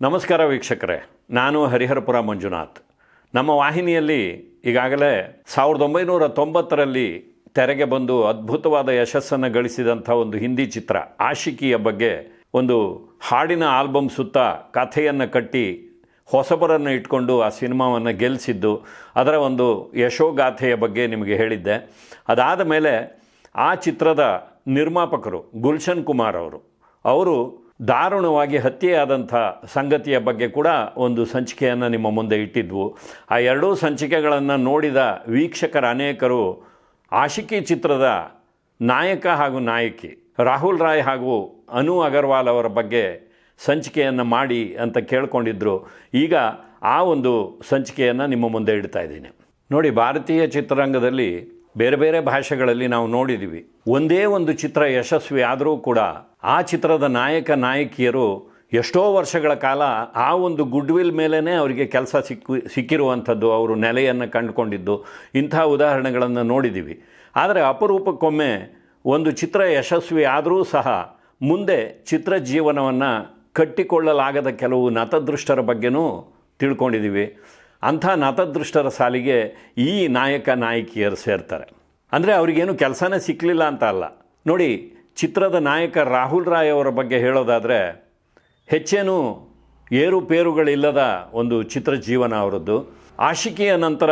ನಮಸ್ಕಾರ ವೀಕ್ಷಕರೇ, ನಾನು ಹರಿಹರಪುರ ಮಂಜುನಾಥ್. ನಮ್ಮ ವಾಹಿನಿಯಲ್ಲಿ ಈಗಾಗಲೇ ಸಾವಿರದ ಒಂಬೈನೂರ ತೊಂಬತ್ತರಲ್ಲಿ ತೆರೆಗೆ ಬಂದು ಅದ್ಭುತವಾದ ಯಶಸ್ಸನ್ನು ಗಳಿಸಿದಂಥ ಒಂದು ಹಿಂದಿ ಚಿತ್ರ, ಆಶಿಕಿಯ ಬಗ್ಗೆ ಒಂದು ಹಾಡಿನ ಆಲ್ಬಮ್ ಸುತ್ತ ಕಥೆಯನ್ನು ಕಟ್ಟಿ ಹೊಸಬರನ್ನು ಇಟ್ಕೊಂಡು ಆ ಸಿನಿಮಾವನ್ನು ಗೆಲ್ಲಿಸಿದ್ದು ಅದರ ಒಂದು ಯಶೋಗಾಥೆಯ ಬಗ್ಗೆ ನಿಮಗೆ ಹೇಳಿದ್ದೆ. ಅದಾದ ಮೇಲೆ ಆ ಚಿತ್ರದ ನಿರ್ಮಾಪಕರು ಗುಲ್ಶನ್ ಕುಮಾರ್ ಅವರು ಅವರು ದಾರುಣವಾಗಿ ಹತ್ಯೆಯಾದಂಥ ಸಂಗತಿಯ ಬಗ್ಗೆ ಕೂಡ ಒಂದು ಸಂಚಿಕೆಯನ್ನು ನಿಮ್ಮ ಮುಂದೆ ಇಟ್ಟಿದ್ವು. ಆ ಎರಡೂ ಸಂಚಿಕೆಗಳನ್ನು ನೋಡಿದ ವೀಕ್ಷಕರ ಅನೇಕರು ಆಶಿಕಿ ಚಿತ್ರದ ನಾಯಕ ಹಾಗೂ ನಾಯಕಿ ರಾಹುಲ್ ರಾಯ್ ಹಾಗೂ ಅನು ಅಗರ್ವಾಲ್ ಅವರ ಬಗ್ಗೆ ಸಂಚಿಕೆಯನ್ನು ಮಾಡಿ ಅಂತ ಕೇಳಿಕೊಂಡಿದ್ದರು ಈಗ ಆ ಒಂದು ಸಂಚಿಕೆಯನ್ನು ನಿಮ್ಮ ಮುಂದೆ ಇಡ್ತಾ ಇದ್ದೀನಿ. ನೋಡಿ, ಭಾರತೀಯ ಚಿತ್ರರಂಗದಲ್ಲಿ ಬೇರೆ ಬೇರೆ ಭಾಷೆಗಳಲ್ಲಿ ನಾವು ನೋಡಿದ್ದೀವಿ ಒಂದೇ ಒಂದು ಚಿತ್ರ ಯಶಸ್ವಿ ಆದರೂ ಕೂಡ ಆ ಚಿತ್ರದ ನಾಯಕ, ನಾಯಕಿಯರು ಎಷ್ಟೋ ವರ್ಷಗಳ ಕಾಲ ಆ ಒಂದು ಗುಡ್ ವಿಲ್ ಮೇಲೇ ಅವರಿಗೆ ಕೆಲಸ ಸಿಕ್ಕು, ಸಿಕ್ಕಿರುವಂಥದ್ದು, ಅವರು ನೆಲೆಯನ್ನು ಕಂಡುಕೊಂಡಿದ್ದು, ಇಂಥ ಉದಾಹರಣೆಗಳನ್ನು ನೋಡಿದ್ದೀವಿ ಆದರೆ ಅಪರೂಪಕ್ಕೊಮ್ಮೆ ಒಂದು ಚಿತ್ರ ಯಶಸ್ವಿ ಆದರೂ ಸಹ ಮುಂದೆ ಚಿತ್ರ ಜೀವನವನ್ನು ಕಟ್ಟಿಕೊಳ್ಳಲಾಗದ ಕೆಲವು ನತದೃಷ್ಟರ ಬಗ್ಗೆನೂ ತಿಳ್ಕೊಂಡಿದ್ದೀವಿ ಅಂಥ ನತದೃಷ್ಟರ ಸಾಲಿಗೆ ಈ ನಾಯಕ ನಾಯಕಿಯರು ಸೇರ್ತಾರೆ. ಅಂದರೆ ಅವ್ರಿಗೇನು ಕೆಲಸನೇ ಸಿಕ್ಕಲಿಲ್ಲ ಅಂತ ಅಲ್ಲ. ನೋಡಿ, ಚಿತ್ರದ ನಾಯಕ ರಾಹುಲ್ ರಾಯ್ ಅವರ ಬಗ್ಗೆ ಹೇಳೋದಾದರೆ, ಹೆಚ್ಚೇನು ಏರುಪೇರುಗಳಿಲ್ಲದ ಒಂದು ಚಿತ್ರ ಜೀವನ ಅವರದ್ದು. ಆಶಿಕೆಯ ನಂತರ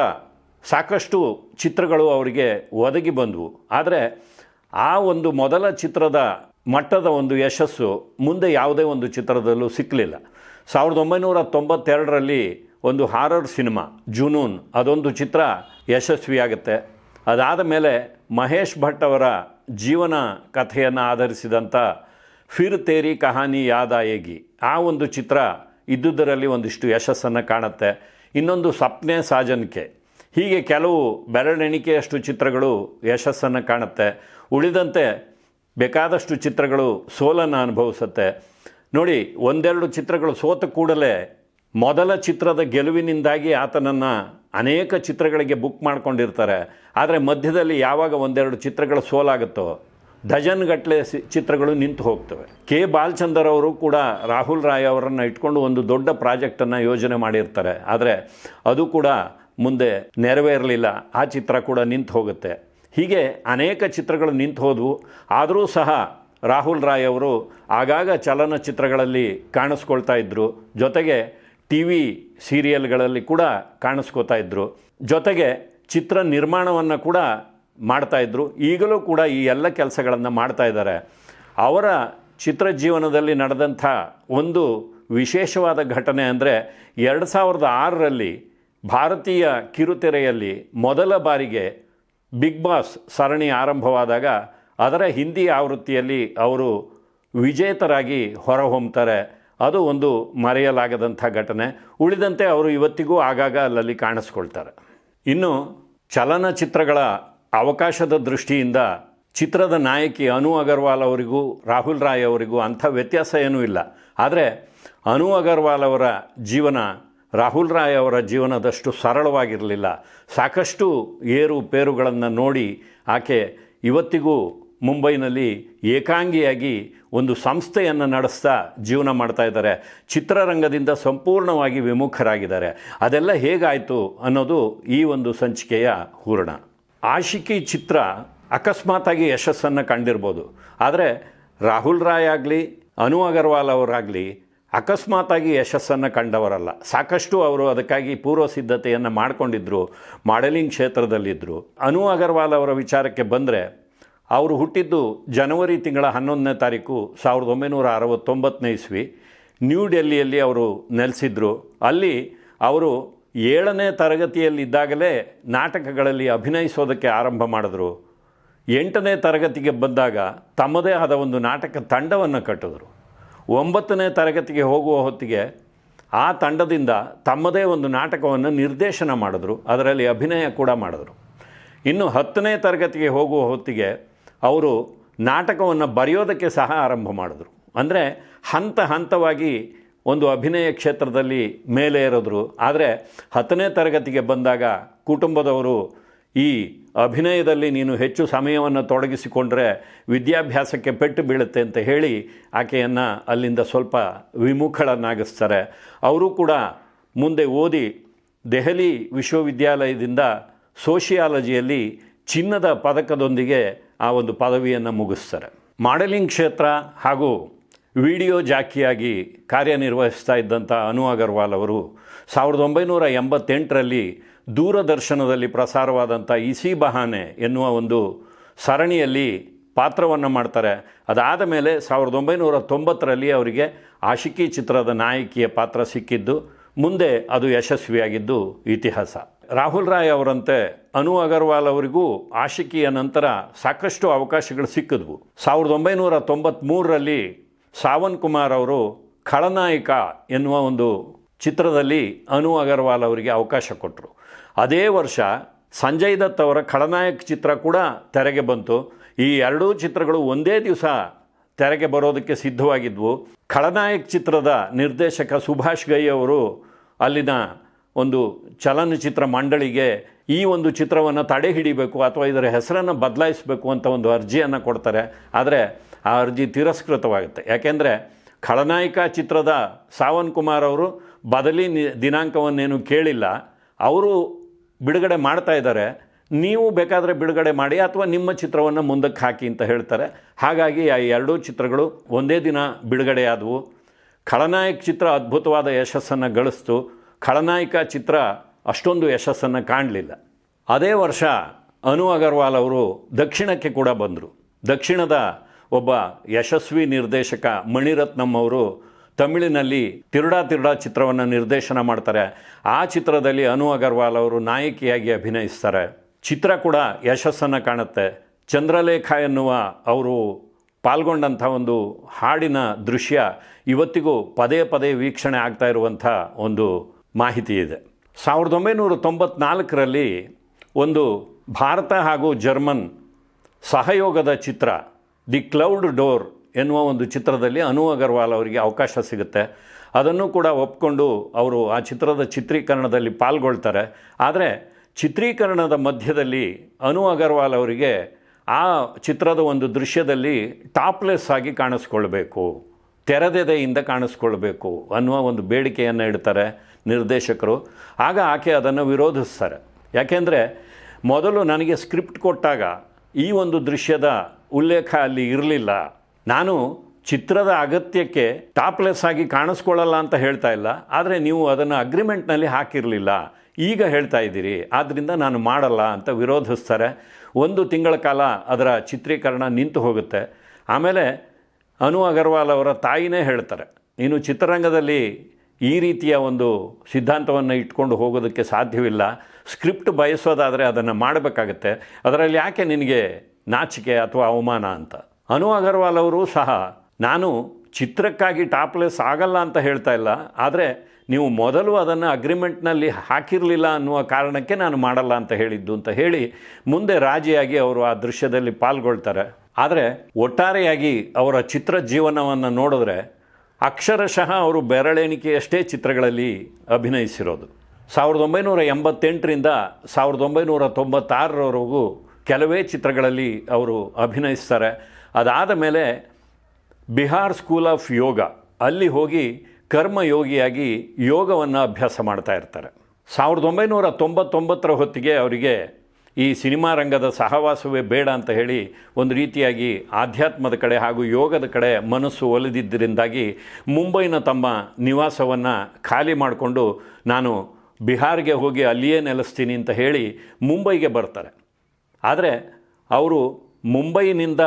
ಸಾಕಷ್ಟು ಚಿತ್ರಗಳು ಅವರಿಗೆ ಒದಗಿ ಬಂದವು. ಆದರೆ ಆ ಒಂದು ಮೊದಲ ಚಿತ್ರದ ಮಟ್ಟದ ಒಂದು ಯಶಸ್ಸು ಮುಂದೆ ಯಾವುದೇ ಒಂದು ಚಿತ್ರದಲ್ಲೂ ಸಿಕ್ಕಲಿಲ್ಲ ಸಾವಿರದ ಒಂಬೈನೂರ ತೊಂಬತ್ತೆರಡರಲ್ಲಿ ಒಂದು ಹಾರರ್ ಸಿನಿಮಾ ಜುನೂನ್ ಅದೊಂದು ಚಿತ್ರ ಯಶಸ್ವಿಯಾಗುತ್ತೆ. ಅದಾದ ಮೇಲೆ ಮಹೇಶ್ ಭಟ್ ಅವರ ಜೀವನ ಕಥೆಯನ್ನು ಆಧರಿಸಿದಂಥ ಫಿರ್ ತೇರಿ ಕಹಾನಿ ಯಾದ ಏಗಿ, ಆ ಒಂದು ಚಿತ್ರ ಇದ್ದುದರಲ್ಲಿ ಒಂದಿಷ್ಟು ಯಶಸ್ಸನ್ನು ಕಾಣುತ್ತೆ. ಇನ್ನೊಂದು ಸಪ್ನೆ ಸಾಜನ್ಕೆ, ಹೀಗೆ ಕೆಲವು ಬೆರಳೆಣಿಕೆಯಷ್ಟು ಚಿತ್ರಗಳು ಯಶಸ್ಸನ್ನು ಕಾಣುತ್ತೆ. ಉಳಿದಂತೆ ಬೇಕಾದಷ್ಟು ಚಿತ್ರಗಳು ಸೋಲನ್ನು ಅನುಭವಿಸುತ್ತೆ. ನೋಡಿ, ಒಂದೆರಡು ಚಿತ್ರಗಳು ಸೋತ ಕೂಡಲೇ ಮೊದಲ ಚಿತ್ರದ ಗೆಲುವಿನಿಂದಾಗಿ ಆತನನ್ನು ಅನೇಕ ಚಿತ್ರಗಳಿಗೆ ಬುಕ್ ಮಾಡ್ಕೊಂಡಿರ್ತಾರೆ. ಆದರೆ ಮಧ್ಯದಲ್ಲಿ ಯಾವಾಗ ಒಂದೆರಡು ಚಿತ್ರಗಳು ಸೋಲಾಗುತ್ತೋ, ಡಜನ್ ಗಟ್ಟಲೆ ಚಿತ್ರಗಳು ನಿಂತು ಹೋಗ್ತವೆ. ಕೆ. ಬಾಲಚಂದರ್ ಅವರು ಕೂಡ ರಾಹುಲ್ ರಾಯ್ ಅವರನ್ನು ಇಟ್ಕೊಂಡು ಒಂದು ದೊಡ್ಡ ಪ್ರಾಜೆಕ್ಟನ್ನು ಯೋಜನೆ ಮಾಡಿರ್ತಾರೆ. ಆದರೆ ಅದು ಕೂಡ ಮುಂದೆ ನೆರವೇರಲಿಲ್ಲ. ಆ ಚಿತ್ರ ಕೂಡ ನಿಂತು ಹೋಗುತ್ತೆ. ಹೀಗೆ ಅನೇಕ ಚಿತ್ರಗಳು ನಿಂತು ಹೋದವು. ಆದರೂ ಸಹ ರಾಹುಲ್ ರಾಯ್ ಅವರು ಆಗಾಗ ಚಲನಚಿತ್ರಗಳಲ್ಲಿ ಕಾಣಿಸ್ಕೊಳ್ತಾ ಇದ್ದರು ಜೊತೆಗೆ ಟಿ ವಿ ಸೀರಿಯಲ್ಗಳಲ್ಲಿ ಕೂಡ ಕಾಣಿಸ್ಕೋತಾ ಇದ್ದರು ಜೊತೆಗೆ ಚಿತ್ರ ನಿರ್ಮಾಣವನ್ನು ಕೂಡ ಮಾಡ್ತಾಯಿದ್ರು ಈಗಲೂ ಕೂಡ ಈ ಎಲ್ಲ ಕೆಲಸಗಳನ್ನು ಮಾಡ್ತಾ ಇದ್ದಾರೆ. ಅವರ ಚಿತ್ರ ಜೀವನದಲ್ಲಿ ನಡೆದಂಥ ಒಂದು ವಿಶೇಷವಾದ ಘಟನೆ ಅಂದರೆ ಎರಡು ಸಾವಿರದ ಆರರಲ್ಲಿ ಭಾರತೀಯ ಕಿರುತೆರೆಯಲ್ಲಿ ಮೊದಲ ಬಾರಿಗೆ ಬಿಗ್ ಬಾಸ್ ಸರಣಿ ಆರಂಭವಾದಾಗ ಅದರ ಹಿಂದಿ ಆವೃತ್ತಿಯಲ್ಲಿ ಅವರು ವಿಜೇತರಾಗಿ ಹೊರಹೊಮ್ತಾರೆ. ಅದು ಒಂದು ಮರೆಯಲಾಗದಂಥ ಘಟನೆ. ಉಳಿದಂತೆ ಅವರು ಇವತ್ತಿಗೂ ಆಗಾಗ ಅಲ್ಲಲ್ಲಿ ಕಾಣಿಸ್ಕೊಳ್ತಾರೆ. ಇನ್ನು ಚಲನಚಿತ್ರಗಳ ಅವಕಾಶದ ದೃಷ್ಟಿಯಿಂದ ಚಿತ್ರದ ನಾಯಕಿ ಅನು ಅಗರ್ವಾಲ್ ಅವರಿಗೂ, ರಾಹುಲ್ ರಾಯ್ ಅವರಿಗೂ ಅಂಥ ವ್ಯತ್ಯಾಸ ಏನೂ ಇಲ್ಲ. ಆದರೆ ಅನು ಅಗರ್ವಾಲ್ ಅವರ ಜೀವನ, ರಾಹುಲ್ ರಾಯ್ ಅವರ ಜೀವನದಷ್ಟು ಸರಳವಾಗಿರಲಿಲ್ಲ. ಸಾಕಷ್ಟು ಏರು ಪೇರುಗಳನ್ನು ನೋಡಿ ಆಕೆ ಇವತ್ತಿಗೂ ಮುಂಬೈನಲ್ಲಿ ಏಕಾಂಗಿಯಾಗಿ ಒಂದು ಸಂಸ್ಥೆಯನ್ನು ನಡೆಸ್ತಾ ಜೀವನ ಮಾಡ್ತಾ ಇದ್ದಾರೆ. ಚಿತ್ರರಂಗದಿಂದ ಸಂಪೂರ್ಣವಾಗಿ ವಿಮುಖರಾಗಿದ್ದಾರೆ. ಅದೆಲ್ಲ ಹೇಗಾಯಿತು ಅನ್ನೋದು ಈ ಒಂದು ಸಂಚಿಕೆಯ ಹೂರಣ. ಆಶಿಕಿ ಚಿತ್ರ ಅಕಸ್ಮಾತಾಗಿ ಯಶಸ್ಸನ್ನು ಕಂಡಿರ್ಬೋದು. ಆದರೆ ರಾಹುಲ್ ರಾಯ್ ಆಗಲಿ, ಅನು ಅಗರ್ವಾಲ್ ಅವರಾಗಲಿ ಅಕಸ್ಮಾತಾಗಿ ಯಶಸ್ಸನ್ನು ಕಂಡವರಲ್ಲ. ಸಾಕಷ್ಟು ಅವರು ಅದಕ್ಕಾಗಿ ಪೂರ್ವ ಸಿದ್ಧತೆಯನ್ನು ಮಾಡಿಕೊಂಡಿದ್ದರು ಮಾಡೆಲಿಂಗ್ ಕ್ಷೇತ್ರದಲ್ಲಿದ್ದರು ಅನು ಅಗರ್ವಾಲ್ ಅವರ ವಿಚಾರಕ್ಕೆ ಬಂದರೆ ಅವರು ಹುಟ್ಟಿದ್ದು ಜನವರಿ ತಿಂಗಳ ಹನ್ನೊಂದನೇ ತಾರೀಕು ಸಾವಿರದ ಒಂಬೈನೂರ ಅರವತ್ತೊಂಬತ್ತನೇ ಇಸ್ವಿ. ನ್ಯೂ ಡೆಲ್ಲಿಯಲ್ಲಿ ಅವರು ನೆಲೆಸಿದ್ರು. ಅಲ್ಲಿ ಅವರು ಏಳನೇ ತರಗತಿಯಲ್ಲಿದ್ದಾಗಲೇ ನಾಟಕಗಳಲ್ಲಿ ಅಭಿನಯಿಸೋದಕ್ಕೆ ಆರಂಭ ಮಾಡಿದ್ರು. ಎಂಟನೇ ತರಗತಿಗೆ ಬಂದಾಗ ತಮ್ಮದೇ ಆದ ಒಂದು ನಾಟಕ ತಂಡವನ್ನು ಕಟ್ಟಿದ್ರು. ಒಂಬತ್ತನೇ ತರಗತಿಗೆ ಹೋಗುವ ಹೊತ್ತಿಗೆ ಆ ತಂಡದಿಂದ ತಮ್ಮದೇ ಒಂದು ನಾಟಕವನ್ನು ನಿರ್ದೇಶನ ಮಾಡಿದ್ರು. ಅದರಲ್ಲಿ ಅಭಿನಯ ಕೂಡ ಮಾಡಿದ್ರು. ಇನ್ನು ಹತ್ತನೇ ತರಗತಿಗೆ ಹೋಗುವ ಹೊತ್ತಿಗೆ ಅವರು ನಾಟಕವನ್ನು ಬರೆಯೋದಕ್ಕೆ ಸಹ ಆರಂಭ ಮಾಡಿದ್ರು. ಅಂದರೆ ಹಂತ ಹಂತವಾಗಿ ಒಂದು ಅಭಿನಯ ಕ್ಷೇತ್ರದಲ್ಲಿ ಮೇಲೆ ಇರೋದ್ರು ಆದರೆ ಹತ್ತನೇ ತರಗತಿಗೆ ಬಂದಾಗ ಕುಟುಂಬದವರು ಈ ಅಭಿನಯದಲ್ಲಿ ನೀನು ಹೆಚ್ಚು ಸಮಯವನ್ನು ತೊಡಗಿಸಿಕೊಂಡ್ರೆ ವಿದ್ಯಾಭ್ಯಾಸಕ್ಕೆ ಪೆಟ್ಟು ಬೀಳುತ್ತೆ ಅಂತ ಹೇಳಿ ಆಕೆಯನ್ನು ಅಲ್ಲಿಂದ ಸ್ವಲ್ಪ ವಿಮುಖಳನ್ನಾಗಿಸ್ತಾರೆ. ಅವರು ಕೂಡ ಮುಂದೆ ಓದಿ ದೆಹಲಿ ವಿಶ್ವವಿದ್ಯಾಲಯದಿಂದ ಸೋಷಿಯಾಲಜಿಯಲ್ಲಿ ಚಿನ್ನದ ಪದಕದೊಂದಿಗೆ ಆ ಒಂದು ಪದವಿಯನ್ನು ಮುಗಿಸ್ತಾರೆ. ಮಾಡೆಲಿಂಗ್ ಕ್ಷೇತ್ರ ಹಾಗೂ ವಿಡಿಯೋ ಜಾಕಿಯಾಗಿ ಕಾರ್ಯನಿರ್ವಹಿಸ್ತಾ ಇದ್ದಂಥ ಅನು ಅಗರ್ವಾಲ್ ಅವರು ಸಾವಿರದ ಒಂಬೈನೂರ ಎಂಬತ್ತೆಂಟರಲ್ಲಿ ದೂರದರ್ಶನದಲ್ಲಿ ಪ್ರಸಾರವಾದಂಥ ಇಸಿ ಬಹಾನೆ ಎನ್ನುವ ಒಂದು ಸರಣಿಯಲ್ಲಿ ಪಾತ್ರವನ್ನು ಮಾಡ್ತಾರೆ. ಅದಾದ ಮೇಲೆ ಸಾವಿರದ ಒಂಬೈನೂರ ತೊಂಬತ್ತರಲ್ಲಿ ಅವರಿಗೆ ಆಶಿಕಿ ಚಿತ್ರದ ನಾಯಕಿಯ ಪಾತ್ರ ಸಿಕ್ಕಿದ್ದು, ಮುಂದೆ ಅದು ಯಶಸ್ವಿಯಾಗಿದ್ದು ಇತಿಹಾಸ. ರಾಹುಲ್ ರಾಯ್ ಅವರಂತೆ ಅನು ಅಗರ್ವಾಲ್ ಅವರಿಗೂ ಆಶಿಕಿಯ ನಂತರ ಸಾಕಷ್ಟು ಅವಕಾಶಗಳು ಸಿಕ್ಕಿದ್ವು. ಸಾವಿರದ ಒಂಬೈನೂರ ತೊಂಬತ್ತ್ಮೂರರಲ್ಲಿ ಸಾವನ್ ಕುಮಾರ್ ಅವರು ಖಳನಾಯಕ ಎನ್ನುವ ಒಂದು ಚಿತ್ರದಲ್ಲಿ ಅನು ಅಗರ್ವಾಲ್ ಅವರಿಗೆ ಅವಕಾಶ ಕೊಟ್ಟರು ಅದೇ ವರ್ಷ ಸಂಜಯ್ ದತ್ ಅವರ ಖಳನಾಯಕ ಚಿತ್ರ ಕೂಡ ತೆರೆಗೆ ಬಂತು. ಈ ಎರಡೂ ಚಿತ್ರಗಳು ಒಂದೇ ದಿವಸ ತೆರೆಗೆ ಬರೋದಕ್ಕೆ ಸಿದ್ಧವಾಗಿದ್ವು. ಖಳನಾಯಕ್ ಚಿತ್ರದ ನಿರ್ದೇಶಕ ಸುಭಾಷ್ ಗೈ ಅವರು ಅಲ್ಲಿನ ಒಂದು ಚಲನಚಿತ್ರ ಮಂಡಳಿಗೆ ಈ ಒಂದು ಚಿತ್ರವನ್ನು ತಡೆ ಹಿಡಿಬೇಕು ಅಥವಾ ಇದರ ಹೆಸರನ್ನು ಬದಲಾಯಿಸಬೇಕು ಅಂತ ಒಂದು ಅರ್ಜಿಯನ್ನು ಕೊಡ್ತಾರೆ. ಆದರೆ ಆ ಅರ್ಜಿ ತಿರಸ್ಕೃತವಾಗುತ್ತೆ. ಯಾಕೆಂದರೆ ಖಳನಾಯಕ ಚಿತ್ರದ ಸಾವನ್ ಕುಮಾರ್ ಅವರು ಬದಲಿ ದಿನಾಂಕವನ್ನೇನು ಕೇಳಿಲ್ಲ. ಅವರು ಬಿಡುಗಡೆ ಮಾಡ್ತಾ ಇದ್ದಾರೆ. ನೀವು ಬೇಕಾದರೆ ಬಿಡುಗಡೆ ಮಾಡಿ ಅಥವಾ ನಿಮ್ಮ ಚಿತ್ರವನ್ನು ಮುಂದಕ್ಕೆ ಹಾಕಿ ಅಂತ ಹೇಳ್ತಾರೆ. ಹಾಗಾಗಿ ಆ ಎರಡೂ ಚಿತ್ರಗಳು ಒಂದೇ ದಿನ ಬಿಡುಗಡೆಯಾದವು. ಖಳನಾಯಕ್ ಚಿತ್ರ ಅದ್ಭುತವಾದ ಯಶಸ್ಸನ್ನು ಗಳಿಸ್ತು. ಖಳನಾಯಕ ಚಿತ್ರ ಅಷ್ಟೊಂದು ಯಶಸ್ಸನ್ನು ಕಾಣಲಿಲ್ಲ. ಅದೇ ವರ್ಷ ಅನು ಅಗರ್ವಾಲ್ ಅವರು ದಕ್ಷಿಣಕ್ಕೆ ಕೂಡ ಬಂದರು. ದಕ್ಷಿಣದ ಒಬ್ಬ ಯಶಸ್ವಿ ನಿರ್ದೇಶಕ ಮಣಿರತ್ನಂ ಅವರು ತಮಿಳಿನಲ್ಲಿ ತಿರುಡಾ ತಿರುಡಾ ಚಿತ್ರವನ್ನು ನಿರ್ದೇಶನ ಮಾಡ್ತಾರೆ. ಆ ಚಿತ್ರದಲ್ಲಿ ಅನು ಅಗರ್ವಾಲ್ ಅವರು ನಾಯಕಿಯಾಗಿ ಅಭಿನಯಿಸ್ತಾರೆ. ಚಿತ್ರ ಕೂಡ ಯಶಸ್ಸನ್ನು ಕಾಣುತ್ತೆ. ಚಂದ್ರಲೇಖ ಎನ್ನುವ ಅವರು ಪಾಲ್ಗೊಂಡಂಥ ಒಂದು ಹಾಡಿನ ದೃಶ್ಯ ಇವತ್ತಿಗೂ ಪದೇ ಪದೇ ವೀಕ್ಷಣೆ ಆಗ್ತಾ ಇರುವಂಥ ಒಂದು ಮಾಹಿತಿ ಇದೆ. ಸಾವಿರದ ಒಂಬೈನೂರ ತೊಂಬತ್ನಾಲ್ಕರಲ್ಲಿ ಒಂದು ಭಾರತ ಹಾಗೂ ಜರ್ಮನ್ ಸಹಯೋಗದ ಚಿತ್ರ, ದಿ ಕ್ಲೌಡ್ ಡೋರ್ ಎನ್ನುವ ಒಂದು ಚಿತ್ರದಲ್ಲಿ ಅನು ಅಗರ್ವಾಲ್ ಅವರಿಗೆ ಅವಕಾಶ ಸಿಗುತ್ತೆ. ಅದನ್ನು ಕೂಡ ಒಪ್ಕೊಂಡು ಅವರು ಆ ಚಿತ್ರದ ಚಿತ್ರೀಕರಣದಲ್ಲಿ ಪಾಲ್ಗೊಳ್ತಾರೆ. ಆದರೆ ಚಿತ್ರೀಕರಣದ ಮಧ್ಯದಲ್ಲಿ ಅನು ಅಗರ್ವಾಲ್ ಅವರಿಗೆ ಆ ಚಿತ್ರದ ಒಂದು ದೃಶ್ಯದಲ್ಲಿ ಟಾಪ್ಲೆಸ್ ಆಗಿ ಕಾಣಿಸ್ಕೊಳ್ಬೇಕು. ತೆರೆದೆದೆಯಿಂದ ಕಾಣಿಸ್ಕೊಳ್ಬೇಕು ಅನ್ನುವ ಒಂದು ಬೇಡಿಕೆಯನ್ನು ಇಡ್ತಾರೆ ನಿರ್ದೇಶಕರು. ಆಗ ಆಕೆ ಅದನ್ನು ವಿರೋಧಿಸ್ತಾರೆ. ಯಾಕೆಂದರೆ ಮೊದಲು ನನಗೆ ಸ್ಕ್ರಿಪ್ಟ್ ಕೊಟ್ಟಾಗ ಈ ಒಂದು ದೃಶ್ಯದ ಉಲ್ಲೇಖ ಅಲ್ಲಿ ಇರಲಿಲ್ಲ. ನಾನು ಚಿತ್ರದ ಅಗತ್ಯಕ್ಕೆ ಟಾಪ್ಲೆಸ್ ಆಗಿ ಕಾಣಿಸ್ಕೊಳ್ಳಲ್ಲ ಅಂತ ಹೇಳ್ತಾ ಇಲ್ಲ. ಆದರೆ ನೀವು ಅದನ್ನು ಅಗ್ರಿಮೆಂಟ್ನಲ್ಲಿ ಹಾಕಿರಲಿಲ್ಲ. ಈಗ ಹೇಳ್ತಾ ಇದ್ದೀರಿ. ಆದ್ದರಿಂದ ನಾನು ಮಾಡಲ್ಲ ಅಂತ ವಿರೋಧಿಸ್ತಾರೆ. ಒಂದು ತಿಂಗಳ ಕಾಲ ಅದರ ಚಿತ್ರೀಕರಣ ನಿಂತು ಹೋಗುತ್ತೆ. ಆಮೇಲೆ ಅನು ಅಗರ್ವಾಲ್ ಅವರ ತಾಯಿನೇ ಹೇಳ್ತಾರೆ, ನೀನು ಚಿತ್ರರಂಗದಲ್ಲಿ ಈ ರೀತಿಯ ಒಂದು ಸಿದ್ಧಾಂತವನ್ನು ಇಟ್ಕೊಂಡು ಹೋಗೋದಕ್ಕೆ ಸಾಧ್ಯವಿಲ್ಲ. ಸ್ಕ್ರಿಪ್ಟ್ ಬಯಸೋದಾದರೆ ಅದನ್ನು ಮಾಡಬೇಕಾಗತ್ತೆ. ಅದರಲ್ಲಿ ಯಾಕೆ ನಿನಗೆ ನಾಚಿಕೆ ಅಥವಾ ಅವಮಾನ ಅಂತ? ಅನು ಅಗರ್ವಾಲ್ ಅವರು ಸಹ, ನಾನು ಚಿತ್ರಕ್ಕಾಗಿ ಟಾಪ್ಲೆಸ್ ಆಗಲ್ಲ ಅಂತ ಹೇಳ್ತಾ ಇಲ್ಲ. ಆದರೆ ನೀವು ಮೊದಲು ಅದನ್ನು ಅಗ್ರಿಮೆಂಟ್ನಲ್ಲಿ ಹಾಕಿರಲಿಲ್ಲ ಅನ್ನುವ ಕಾರಣಕ್ಕೆ ನಾನು ಮಾಡಲ್ಲ ಅಂತ ಹೇಳಿದ್ದು, ಅಂತ ಹೇಳಿ ಮುಂದೆ ರಾಜಿಯಾಗಿ ಅವರು ಆ ದೃಶ್ಯದಲ್ಲಿ ಪಾಲ್ಗೊಳ್ತಾರೆ. ಆದರೆ ಒಟ್ಟಾರೆಯಾಗಿ ಅವರ ಚಿತ್ರ ಜೀವನವನ್ನು ನೋಡಿದ್ರೆ ಅಕ್ಷರಶಃ ಅವರು ಬೆರಳೆಣಿಕೆಯಷ್ಟೇ ಚಿತ್ರಗಳಲ್ಲಿ ಅಭಿನಯಿಸಿರೋದು. ಸಾವಿರದ ಒಂಬೈನೂರ ಎಂಬತ್ತೆಂಟರಿಂದ ಸಾವಿರದ ಒಂಬೈನೂರ ತೊಂಬತ್ತಾರರವರೆಗೂ ಕೆಲವೇ ಚಿತ್ರಗಳಲ್ಲಿ ಅವರು ಅಭಿನಯಿಸ್ತಾರೆ. ಅದಾದ ಮೇಲೆ ಬಿಹಾರ್ ಸ್ಕೂಲ್ ಆಫ್ ಯೋಗ, ಅಲ್ಲಿ ಹೋಗಿ ಕರ್ಮಯೋಗಿಯಾಗಿ ಯೋಗವನ್ನು ಅಭ್ಯಾಸ ಮಾಡ್ತಾ ಇರ್ತಾರೆ. ಸಾವಿರದ ಒಂಬೈನೂರ ತೊಂಬತ್ತೊಂಬತ್ತರ ಹೊತ್ತಿಗೆ ಅವರಿಗೆ ಈ ಸಿನಿಮಾ ರಂಗದ ಸಹವಾಸವೇ ಬೇಡ ಅಂತ ಹೇಳಿ ಒಂದು ರೀತಿಯಾಗಿ ಆಧ್ಯಾತ್ಮದ ಕಡೆ ಹಾಗೂ ಯೋಗದ ಕಡೆ ಮನಸ್ಸು ಒಲಿದಿದ್ದರಿಂದಾಗಿ ಮುಂಬೈನ ತಮ್ಮ ನಿವಾಸವನ್ನು ಖಾಲಿ ಮಾಡಿಕೊಂಡು ನಾನು ಬಿಹಾರ್ಗೆ ಹೋಗಿ ಅಲ್ಲಿಯೇ ನೆಲೆಸ್ತೀನಿ ಅಂತ ಹೇಳಿ ಮುಂಬೈಗೆ ಬರ್ತಾರೆ. ಆದರೆ ಅವರು ಮುಂಬೈನಿಂದ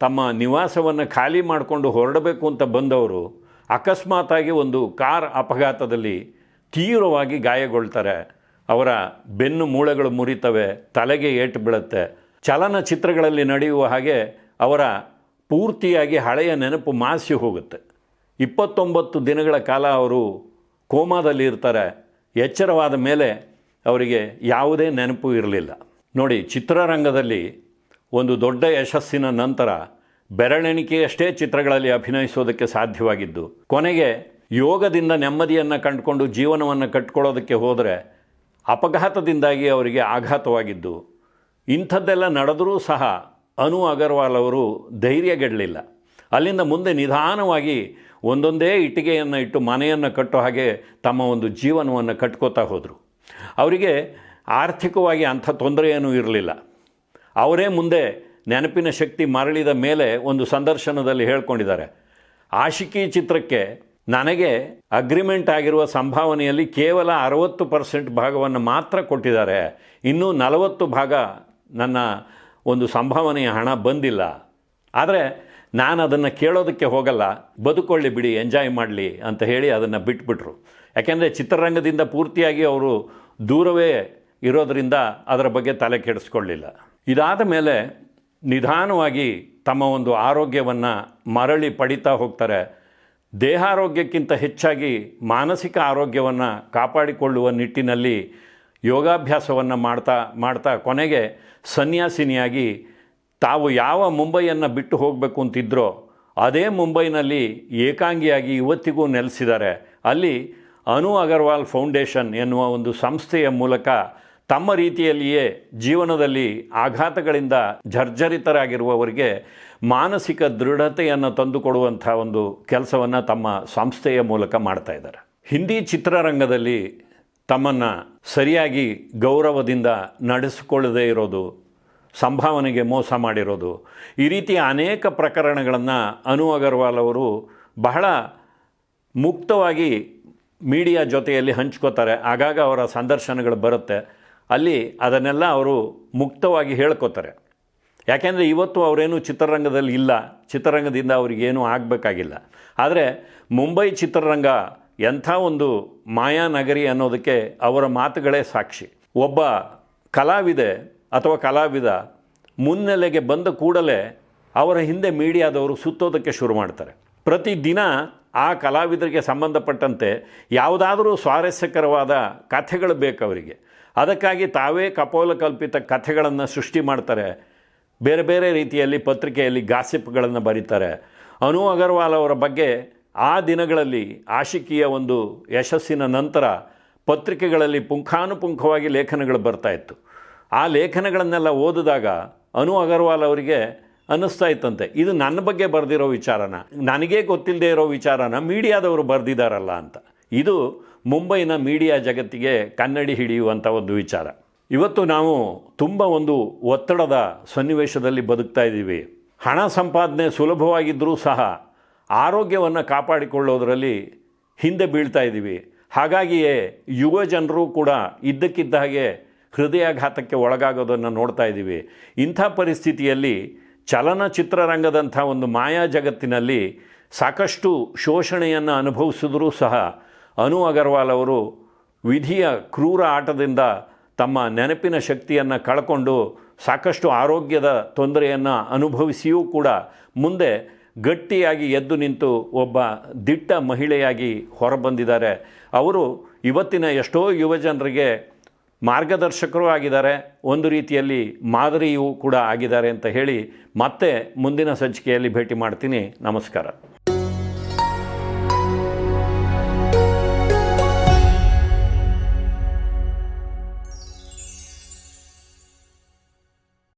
ತಮ್ಮ ನಿವಾಸವನ್ನು ಖಾಲಿ ಮಾಡಿಕೊಂಡು ಹೊರಡಬೇಕು ಅಂತ ಬಂದವರು ಅಕಸ್ಮಾತಾಗಿ ಒಂದು ಕಾರ್ ಅಪಘಾತದಲ್ಲಿ ತೀವ್ರವಾಗಿ ಗಾಯಗೊಳ್ತಾರೆ. ಅವರ ಬೆನ್ನು ಮೂಳೆಗಳು ಮುರಿತವೆ, ತಲೆಗೆ ಏಟು ಬೀಳುತ್ತೆ. ಚಲನಚಿತ್ರಗಳಲ್ಲಿ ನಡೆಯುವ ಹಾಗೆ ಅವರ ಪೂರ್ತಿಯಾಗಿ ಹಳೆಯ ನೆನಪು ಮಾಸಿ ಹೋಗುತ್ತೆ. ಇಪ್ಪತ್ತೊಂಬತ್ತು ದಿನಗಳ ಕಾಲ ಅವರು ಕೋಮಾದಲ್ಲಿ ಇರ್ತಾರೆ. ಎಚ್ಚರವಾದ ಮೇಲೆ ಅವರಿಗೆ ಯಾವುದೇ ನೆನಪು ಇರಲಿಲ್ಲ. ನೋಡಿ, ಚಿತ್ರರಂಗದಲ್ಲಿ ಒಂದು ದೊಡ್ಡ ಯಶಸ್ಸಿನ ನಂತರ ಬೆರಳೆಣಿಕೆಯಷ್ಟೇ ಚಿತ್ರಗಳಲ್ಲಿ ಅಭಿನಯಿಸೋದಕ್ಕೆ ಸಾಧ್ಯವಾಗಿದ್ದು, ಕೊನೆಗೆ ಯೋಗದಿಂದ ನೆಮ್ಮದಿಯನ್ನು ಕಂಡುಕೊಂಡು ಜೀವನವನ್ನು ಕಟ್ಕೊಳ್ಳೋದಕ್ಕೆ ಹೋದರೆ ಅಪಘಾತದಿಂದಾಗಿ ಅವರಿಗೆ ಆಘಾತವಾಗಿದ್ದು, ಇಂಥದ್ದೆಲ್ಲ ನಡೆದರೂ ಸಹ ಅನು ಅಗರ್ವಾಲ್ ಅವರು ಧೈರ್ಯಗೆಡಲಿಲ್ಲ ಅಲ್ಲಿಂದ ಮುಂದೆ ನಿಧಾನವಾಗಿ ಒಂದೊಂದೇ ಇಟ್ಟಿಗೆಯನ್ನು ಇಟ್ಟು ಮನೆಯನ್ನು ಕಟ್ಟೋ ಹಾಗೆ ತಮ್ಮ ಒಂದು ಜೀವನವನ್ನು ಕಟ್ಕೋತಾ ಹೋದರು. ಅವರಿಗೆ ಆರ್ಥಿಕವಾಗಿ ಅಂಥ ತೊಂದರೆಯೇನೂ ಇರಲಿಲ್ಲ. ಅವರೇ ಮುಂದೆ ನೆನಪಿನ ಶಕ್ತಿ ಮರಳಿದ ಮೇಲೆ ಒಂದು ಸಂದರ್ಶನದಲ್ಲಿ ಹೇಳ್ಕೊಂಡಿದ್ದಾರೆ. ಆಶಿಕಿ ಚಿತ್ರಕ್ಕೆ ನನಗೆ ಅಗ್ರಿಮೆಂಟ್ ಆಗಿರುವ ಸಂಭಾವನೆಯಲ್ಲಿ ಕೇವಲ ಅರವತ್ತು ಪರ್ಸೆಂಟ್ ಭಾಗವನ್ನು ಮಾತ್ರ ಕೊಟ್ಟಿದ್ದಾರೆ. ಇನ್ನೂ ನಲವತ್ತು ಭಾಗ ನನ್ನ ಒಂದು ಸಂಭಾವನೆಯ ಹಣ ಬಂದಿಲ್ಲ. ಆದರೆ ನಾನು ಅದನ್ನು ಕೇಳೋದಕ್ಕೆ ಹೋಗಲ್ಲ. ಬದುಕೊಳ್ಳಿ ಬಿಡಿ ಎಂಜಾಯ್ ಮಾಡಲಿ ಅಂತ ಹೇಳಿ ಅದನ್ನು ಬಿಟ್ಬಿಟ್ರು. ಯಾಕೆಂದರೆ ಚಿತ್ರರಂಗದಿಂದ ಪೂರ್ತಿಯಾಗಿ ಅವರು ದೂರವೇ ಇರೋದರಿಂದ ಅದರ ಬಗ್ಗೆ ತಲೆ ಕೆಡಿಸ್ಕೊಳ್ಳಿಲ್ಲ. ಇದಾದ ಮೇಲೆ ನಿಧಾನವಾಗಿ ತಮ್ಮ ಒಂದು ಆರೋಗ್ಯವನ್ನು ಮರಳಿ ಪಡಿತಾ ಹೋಗ್ತಾರೆ. ದೇಹಾರೋಗ್ಯಕ್ಕಿಂತ ಹೆಚ್ಚಾಗಿ ಮಾನಸಿಕ ಆರೋಗ್ಯವನ್ನು ಕಾಪಾಡಿಕೊಳ್ಳುವ ನಿಟ್ಟಿನಲ್ಲಿ ಯೋಗಾಭ್ಯಾಸವನ್ನು ಮಾಡ್ತಾ ಮಾಡ್ತಾ ಕೊನೆಗೆ ಸನ್ಯಾಸಿನಿಯಾಗಿ ತಾವು ಯಾವ ಮುಂಬೈಯನ್ನು ಬಿಟ್ಟು ಹೋಗಬೇಕು ಅಂತಿದ್ರೋ ಅದೇ ಮುಂಬೈನಲ್ಲಿ ಏಕಾಂಗಿಯಾಗಿ ಇವತ್ತಿಗೂ ನೆಲೆಸಿದ್ದಾರೆ. ಅಲ್ಲಿ ಅನು ಅಗರ್ವಾಲ್ ಫೌಂಡೇಶನ್ ಎನ್ನುವ ಒಂದು ಸಂಸ್ಥೆಯ ಮೂಲಕ ತಮ್ಮ ರೀತಿಯಲ್ಲಿಯೇ ಜೀವನದಲ್ಲಿ ಆಘಾತಗಳಿಂದ ಜರ್ಜರಿತರಾಗಿರುವವರಿಗೆ ಮಾನಸಿಕ ದೃಢತೆಯನ್ನು ತಂದುಕೊಡುವಂಥ ಒಂದು ಕೆಲಸವನ್ನು ತಮ್ಮ ಸಂಸ್ಥೆಯ ಮೂಲಕ ಮಾಡ್ತಾ ಇದ್ದಾರೆ. ಹಿಂದಿ ಚಿತ್ರರಂಗದಲ್ಲಿ ತಮ್ಮನ್ನು ಸರಿಯಾಗಿ ಗೌರವದಿಂದ ನಡೆಸಿಕೊಳ್ಳದೇ ಇರೋದು, ಸಂಭಾವನೆಗೆ ಮೋಸ ಮಾಡಿರೋದು, ಈ ರೀತಿಯ ಅನೇಕ ಪ್ರಕರಣಗಳನ್ನು ಅನು ಅಗರ್ವಾಲ್ ಅವರು ಬಹಳ ಮುಕ್ತವಾಗಿ ಮೀಡಿಯಾ ಜೊತೆಯಲ್ಲಿ ಹಂಚ್ಕೋತಾರೆ. ಆಗಾಗ ಅವರ ಸಂದರ್ಶನಗಳು ಬರುತ್ತೆ. ಅಲ್ಲಿ ಅದನ್ನೆಲ್ಲ ಅವರು ಮುಕ್ತವಾಗಿ ಹೇಳ್ಕೋತಾರೆ. ಯಾಕೆಂದರೆ ಇವತ್ತು ಅವರೇನು ಚಿತ್ರರಂಗದಲ್ಲಿ ಇಲ್ಲ. ಚಿತ್ರರಂಗದಿಂದ ಅವರಿಗೇನೂ ಆಗಬೇಕಾಗಿಲ್ಲ. ಆದರೆ ಮುಂಬೈ ಚಿತ್ರರಂಗ ಎಂಥ ಒಂದು ಮಾಯಾನಗರಿ ಅನ್ನೋದಕ್ಕೆ ಅವರ ಮಾತುಗಳೇ ಸಾಕ್ಷಿ. ಒಬ್ಬ ಕಲಾವಿದೆ ಅಥವಾ ಕಲಾವಿದ ಮುನ್ನೆಲೆಗೆ ಬಂದ ಕೂಡಲೇ ಅವರ ಹಿಂದೆ ಮೀಡಿಯಾದವರು ಸುತ್ತೋದಕ್ಕೆ ಶುರು ಮಾಡ್ತಾರೆ. ಪ್ರತಿದಿನ ಆ ಕಲಾವಿದರಿಗೆ ಸಂಬಂಧಪಟ್ಟಂತೆ ಯಾವುದಾದರೂ ಸ್ವಾರಸ್ಯಕರವಾದ ಕಥೆಗಳು ಬೇಕು ಅವರಿಗೆ. ಅದಕ್ಕಾಗಿ ತಾವೇ ಕಪೋಲಕಲ್ಪಿತ ಕಥೆಗಳನ್ನು ಸೃಷ್ಟಿ ಮಾಡ್ತಾರೆ. ಬೇರೆ ಬೇರೆ ರೀತಿಯಲ್ಲಿ ಪತ್ರಿಕೆಯಲ್ಲಿ ಗಾಸಿಪ್ಗಳನ್ನು ಬರೀತಾರೆ. ಅನು ಅಗರ್ವಾಲ್ ಅವರ ಬಗ್ಗೆ ಆ ದಿನಗಳಲ್ಲಿ ಆಶಿಕಿಯ ಒಂದು ಯಶಸ್ಸಿನ ನಂತರ ಪತ್ರಿಕೆಗಳಲ್ಲಿ ಪುಂಖಾನುಪುಂಖವಾಗಿ ಲೇಖನಗಳು ಬರ್ತಾ ಇತ್ತು. ಆ ಲೇಖನಗಳನ್ನೆಲ್ಲ ಓದಿದಾಗ ಅನು ಅಗರ್ವಾಲ್ ಅವರಿಗೆ ಅನ್ನಿಸ್ತಾ ಇತ್ತಂತೆ. ಇದು ನನ್ನ ಬಗ್ಗೆ ಬರೆದಿರೋ ವಿಚಾರನ? ನನಗೇ ಗೊತ್ತಿಲ್ಲದೆ ಇರೋ ವಿಚಾರನ? ಮೀಡಿಯಾದವರು ಬರೆದಿದ್ದಾರಲ್ಲ ಅಂತ. ಇದು ಮುಂಬೈನ ಮೀಡಿಯಾ ಜಗತ್ತಿಗೆ ಕನ್ನಡಿ ಹಿಡಿಯುವಂಥ ಒಂದು ವಿಚಾರ. ಇವತ್ತು ನಾವು ತುಂಬ ಒಂದು ಒತ್ತಡದ ಸನ್ನಿವೇಶದಲ್ಲಿ ಬದುಕ್ತಾ ಇದ್ದೀವಿ. ಹಣ ಸಂಪಾದನೆ ಸುಲಭವಾಗಿದ್ದರೂ ಸಹ ಆರೋಗ್ಯವನ್ನು ಕಾಪಾಡಿಕೊಳ್ಳೋದರಲ್ಲಿ ಹಿಂದೆ ಬೀಳ್ತಾ ಇದ್ದೀವಿ. ಹಾಗಾಗಿಯೇ ಯುವ ಜನರು ಕೂಡ ಇದ್ದಕ್ಕಿದ್ದ ಹಾಗೆ ಹೃದಯಾಘಾತಕ್ಕೆ ಒಳಗಾಗೋದನ್ನು ನೋಡ್ತಾ ಇದ್ದೀವಿ. ಇಂಥ ಪರಿಸ್ಥಿತಿಯಲ್ಲಿ ಚಲನಚಿತ್ರರಂಗದಂಥ ಒಂದು ಮಾಯಾ ಜಗತ್ತಿನಲ್ಲಿ ಸಾಕಷ್ಟು ಶೋಷಣೆಯನ್ನು ಅನುಭವಿಸಿದ್ರೂ ಸಹ ಅನು ಅಗರ್ವಾಲ್ ಅವರು ವಿಧಿಯ ಕ್ರೂರ ಆಟದಿಂದ ತಮ್ಮ ನೆನಪಿನ ಶಕ್ತಿಯನ್ನು ಕಳ್ಕೊಂಡು ಸಾಕಷ್ಟು ಆರೋಗ್ಯದ ತೊಂದರೆಯನ್ನು ಅನುಭವಿಸಿಯೂ ಕೂಡ ಮುಂದೆ ಗಟ್ಟಿಯಾಗಿ ಎದ್ದು ನಿಂತು ಒಬ್ಬ ದಿಟ್ಟ ಮಹಿಳೆಯಾಗಿ ಹೊರಬಂದಿದ್ದಾರೆ. ಅವರು ಇವತ್ತಿನ ಎಷ್ಟೋ ಯುವಜನರಿಗೆ ಮಾರ್ಗದರ್ಶಕರೂ ಆಗಿದ್ದಾರೆ. ಒಂದು ರೀತಿಯಲ್ಲಿ ಮಾದರಿಯೂ ಕೂಡ ಆಗಿದ್ದಾರೆ ಅಂತ ಹೇಳಿ ಮತ್ತೆ ಮುಂದಿನ ಸಂಚಿಕೆಯಲ್ಲಿ ಭೇಟಿ ಮಾಡ್ತೀನಿ. ನಮಸ್ಕಾರ.